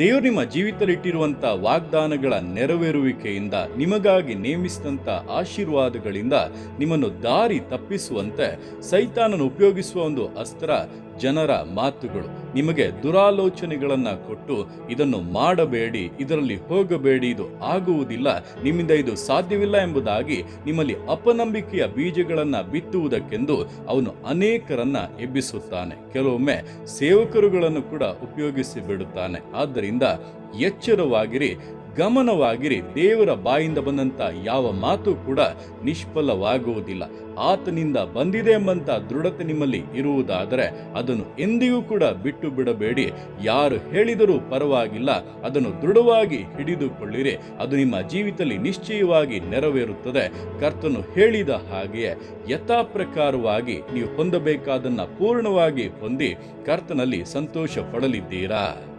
ದೇವರು ನಿಮ್ಮ ಜೀವಿತದಲ್ಲಿಟ್ಟಿರುವಂಥ ವಾಗ್ದಾನಗಳ ನೆರವೇರುವಿಕೆಯಿಂದ ನಿಮಗಾಗಿ ನೇಮಿಸಿದಂಥ ಆಶೀರ್ವಾದಗಳಿಂದ ನಿಮ್ಮನ್ನು ದಾರಿ ತಪ್ಪಿಸುವಂತೆ ಸೈತಾನನ್ನು ಉಪಯೋಗಿಸುವ ಒಂದು ಅಸ್ತ್ರ ಜನರ ಮಾತುಗಳು. ನಿಮಗೆ ದುರಾಲೋಚನೆಗಳನ್ನು ಕೊಟ್ಟು ಇದನ್ನು ಮಾಡಬೇಡಿ, ಇದರಲ್ಲಿ ಹೋಗಬೇಡಿ, ಇದು ಆಗುವುದಿಲ್ಲ. ನಿಮ್ಮಿಂದ ಇದು ಸಾಧ್ಯವಿಲ್ಲ ಎಂಬುದಾಗಿ ನಿಮ್ಮಲ್ಲಿ ಅಪನಂಬಿಕೆಯ ಬೀಜಗಳನ್ನು ಬಿತ್ತುವುದಕ್ಕೆಂದು ಅವನು ಅನೇಕರನ್ನ ಎಬ್ಬಿಸುತ್ತಾನೆ. ಕೆಲವೊಮ್ಮೆ ಸೇವಕರುಗಳನ್ನು ಕೂಡ ಉಪಯೋಗಿಸಿ ಬಿಡುತ್ತಾನೆ. ಆದ್ದರಿಂದ ಎಚ್ಚರವಾಗಿರಿ ಗಮನವಾಗಿರಿ, ದೇವರ ಬಾಯಿಂದ ಬಂದಂತ ಯಾವ ಮಾತು ಕೂಡ ನಿಷ್ಫಲವಾಗುವುದಿಲ್ಲ. ಆತನಿಂದ ಬಂದಿದೆ ಎಂಬಂತ ದೃಢತೆ ನಿಮ್ಮಲ್ಲಿ ಇರುವುದಾದರೆ ಅದನ್ನು ಎಂದಿಗೂ ಕೂಡ ಬಿಟ್ಟು ಬಿಡಬೇಡಿ. ಯಾರು ಹೇಳಿದರೂ ಪರವಾಗಿಲ್ಲ, ಅದನ್ನು ದೃಢವಾಗಿ ಹಿಡಿದುಕೊಳ್ಳಿರಿ. ಅದು ನಿಮ್ಮ ಜೀವಿತದಲ್ಲಿ ನಿಶ್ಚಯವಾಗಿ ನೆರವೇರುತ್ತದೆ. ಕರ್ತನು ಹೇಳಿದ ಹಾಗೆಯೇ ಯಥಾ ಪ್ರಕಾರವಾಗಿ ನೀವು ಹೊಂದಬೇಕಾದನ್ನು ಪೂರ್ಣವಾಗಿ ಹೊಂದಿ ಕರ್ತನಲ್ಲಿ ಸಂತೋಷ ಪಡಲಿದ್ದೀರಾ?